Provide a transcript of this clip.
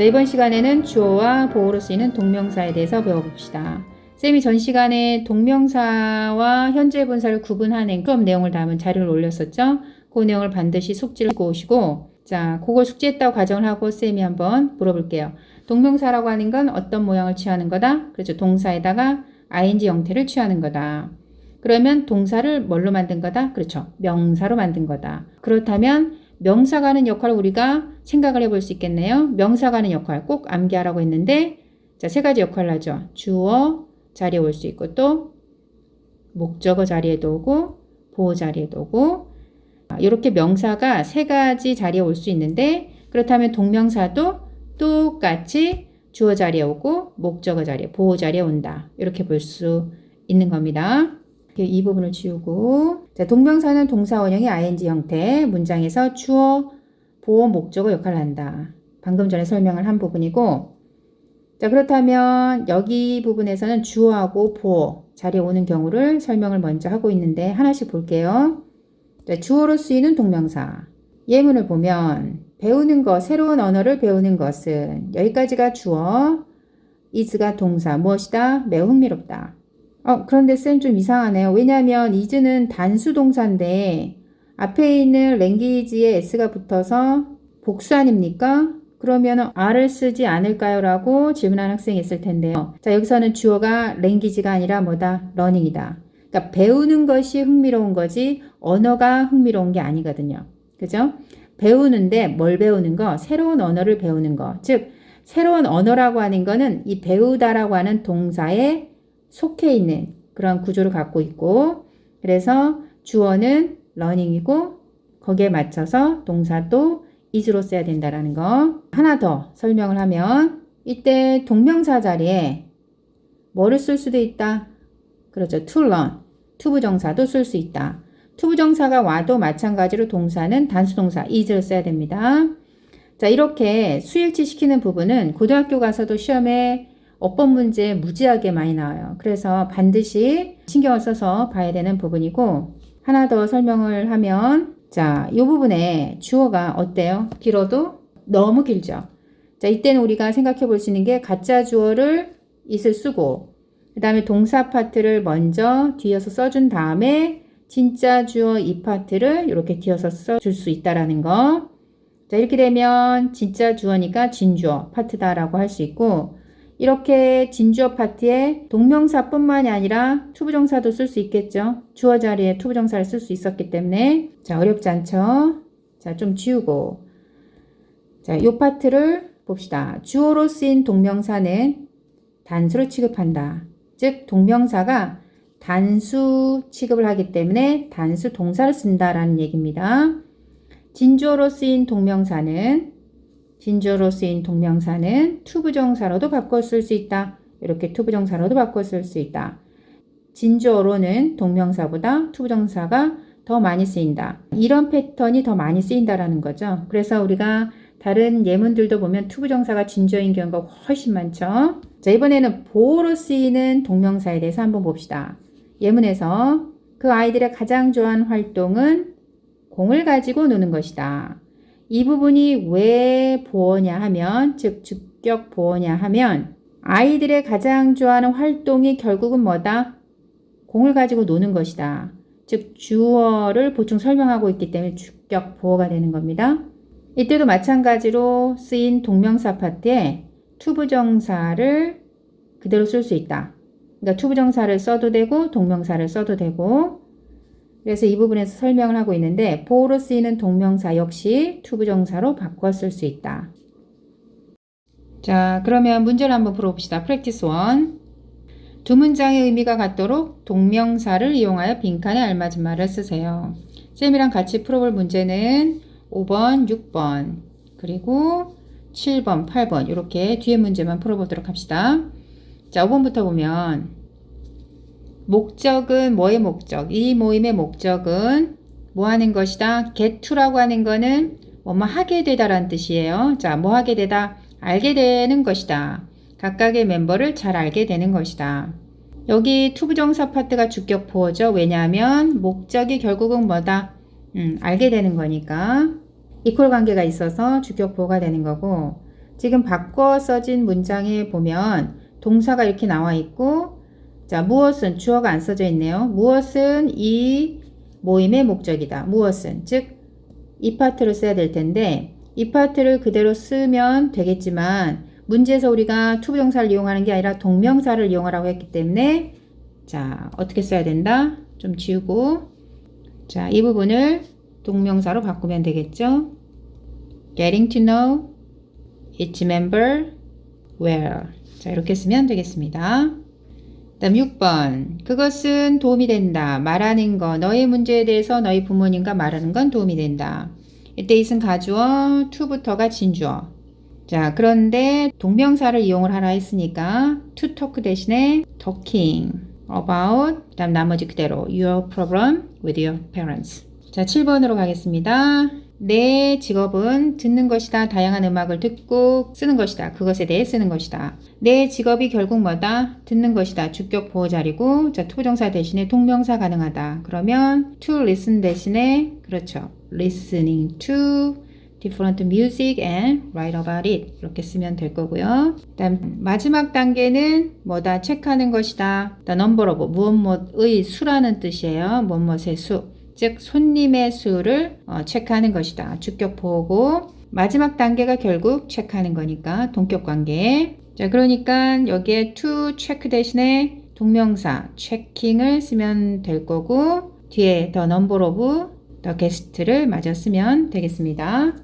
자, 이번 시간에는 주어와 보어로 쓰이는 동명사에 대해서 배워봅시다. 쌤이 전 시간에 동명사와 현재 분사를 구분하는 수업 내용을 담은 자료를 올렸었죠. 그 내용을 반드시 숙지를 하고 오시고 자, 그걸 숙지했다고 가정을 하고 쌤이 한번 물어볼게요. 동명사라고 하는 건 어떤 모양을 취하는 거다? 그렇죠. 동사에다가 ing 형태를 취하는 거다. 그러면 동사를 뭘로 만든 거다? 그렇죠. 명사로 만든 거다. 그렇다면 명사가 하는 역할을 우리가 생각을 해볼 수 있겠네요. 명사가 하는 역할 꼭 암기하라고 했는데 자, 세 가지 역할을 하죠. 주어 자리에 올 수 있고 또 목적어 자리에도 오고 보호 자리에도 오고 이렇게 명사가 세 가지 자리에 올 수 있는데 그렇다면 동명사도 똑같이 주어 자리에 오고 목적어 자리에 보호 자리에 온다. 이렇게 볼 수 있는 겁니다. 이 부분을 지우고 자, 동명사는 동사 원형이 ing 형태 문장에서 주어 보호 목적어 역할을 한다. 방금 전에 설명을 한 부분이고 자 그렇다면 여기 부분에서는 주어하고 보호 자리에 오는 경우를 설명을 먼저 하고 있는데 하나씩 볼게요. 자, 주어로 쓰이는 동명사 예문을 보면 배우는 것, 새로운 언어를 배우는 것은 여기까지가 주어, is가 동사, 무엇이다? 매우 흥미롭다. 어, 그런데 쌤 좀 이상하네요. 왜냐하면 is는 단수 동사인데 앞에 있는 language에 s가 붙어서 복수 아닙니까? 그러면 R을 쓰지 않을까요? 라고 질문하는 학생이 있을 텐데요. 자, 여기서는 주어가 language가 아니라 뭐다? learning이다. 그러니까 배우는 것이 흥미로운 거지 언어가 흥미로운 게 아니거든요. 그죠? 배우는데 뭘 배우는 거? 새로운 언어를 배우는 거. 즉, 새로운 언어라고 하는 거는 이 배우다라고 하는 동사에 속해 있는 그런 구조를 갖고 있고, 그래서 주어는 learning이고, 거기에 맞춰서 동사도 is로 써야 된다라는 거. 하나 더 설명을 하면, 이때 동명사 자리에 뭐를 쓸 수도 있다? 그렇죠. to learn. 투부정사도 쓸 수 있다. 투부정사가 와도 마찬가지로 동사는 단수동사 is를 써야 됩니다. 자, 이렇게 수일치 시키는 부분은 고등학교 가서도 시험에 어법 문제 무지하게 많이 나와요. 그래서 반드시 신경을 써서 봐야 되는 부분이고 하나 더 설명을 하면 자, 이 부분에 주어가 어때요? 길어도 너무 길죠. 자, 이때는 우리가 생각해 볼 수 있는 게 가짜 주어를 it을 쓰고 그 다음에 동사 파트를 먼저 뒤어서 써준 다음에 진짜 주어 이 파트를 이렇게 뒤어서 써줄 수 있다라는 거. 자, 이렇게 되면 진짜 주어니까 진주어 파트다라고 할 수 있고, 이렇게 진주어 파트에 동명사뿐만이 아니라 투부정사도 쓸 수 있겠죠. 주어 자리에 투부정사를 쓸 수 있었기 때문에. 자, 어렵지 않죠? 자, 좀 지우고. 자, 이 파트를 봅시다. 주어로 쓰인 동명사는 단수로 취급한다. 즉, 동명사가 단수 취급을 하기 때문에 단수 동사를 쓴다라는 얘기입니다. 진주어로 쓰인 동명사는 진주어로 쓰인 동명사는 투부정사로도 바꿔 쓸 수 있다. 이렇게 투부정사로도 바꿔 쓸 수 있다. 진주어로는 동명사보다 투부정사가 더 많이 쓰인다. 이런 패턴이 더 많이 쓰인다라는 거죠. 그래서 우리가 다른 예문들도 보면 투부정사가 진주어인 경우가 훨씬 많죠. 자, 이번에는 보호로 쓰이는 동명사에 대해서 한번 봅시다. 예문에서 그 아이들의 가장 좋아하는 활동은 공을 가지고 노는 것이다. 이 부분이 왜 보어냐 하면, 즉, 주격 보어냐 하면, 아이들의 가장 좋아하는 활동이 결국은 뭐다? 공을 가지고 노는 것이다. 즉, 주어를 보충 설명하고 있기 때문에 주격 보어가 되는 겁니다. 이때도 마찬가지로 쓰인 동명사 파트에 투부정사를 그대로 쓸 수 있다. 그러니까 투부정사를 써도 되고 동명사를 써도 되고 그래서 이 부분에서 설명을 하고 있는데 보호로 쓰이는 동명사 역시 투부정사로 바꿔 쓸 수 있다. 자 그러면 문제를 한번 풀어봅시다. 프랙티스 1. 두 문장의 의미가 같도록 동명사를 이용하여 빈칸에 알맞은 말을 쓰세요. 쌤이랑 같이 풀어볼 문제는 5번, 6번, 그리고 7번, 8번 이렇게 뒤에 문제만 풀어보도록 합시다. 자, 5번부터 보면 목적은 뭐의 목적? 이 모임의 목적은 뭐 하는 것이다? get to라고 하는 거는 뭐뭐 하게 되다라는 뜻이에요. 자, 뭐 하게 되다? 알게 되는 것이다. 각각의 멤버를 잘 알게 되는 것이다. 여기 투부정사 파트가 주격 보어죠. 왜냐하면 목적이 결국은 뭐다? 음, 알게 되는 거니까. 이퀄 관계가 있어서 주격 보어가 되는 거고 지금 바꿔 써진 문장에 보면 동사가 이렇게 나와 있고 자, 무엇은 주어가 안 써져 있네요. 무엇은 이 모임의 목적이다. 무엇은 즉 이 파트를 써야 될 텐데 이 파트를 그대로 쓰면 되겠지만 문제에서 우리가 투부정사를 이용하는 게 아니라 동명사를 이용하라고 했기 때문에 자, 어떻게 써야 된다? 좀 지우고 자, 이 부분을 동명사로 바꾸면 되겠죠? getting to know each member well. 자, 이렇게 쓰면 되겠습니다. 다음 6번. 그것은 도움이 된다. 말하는 거. 너의 문제에 대해서 너희 부모님과 말하는 건 도움이 된다. 이때 is은 가주어, to부터가 진주어. 자, 그런데 동명사를 이용을 하라 했으니까 to talk 대신에 talking about 그다음 나머지 그대로 your problem with your parents. 자, 7번으로 가겠습니다. 내 직업은 듣는 것이다. 다양한 음악을 듣고 쓰는 것이다. 그것에 대해 쓰는 것이다. 내 직업이 결국 뭐다? 듣는 것이다. 주격 보호자리고 자, 투부정사 대신에 동명사 가능하다. 그러면 to listen 대신에 그렇죠. listening to different music and write about it. 이렇게 쓰면 될 거고요. 그다음 마지막 단계는 뭐다? 체크하는 것이다. the number of 무엇 무엇의 수라는 뜻이에요. 무엇 무엇의 수. 즉 손님의 수를 어, 체크하는 것이다. 주격 보고 마지막 단계가 결국 체크하는 거니까 동격 관계. 자, 그러니까 여기에 to check 대신에 동명사 checking을 쓰면 될 거고 뒤에 the number of the guest를 맞아 쓰면 되겠습니다.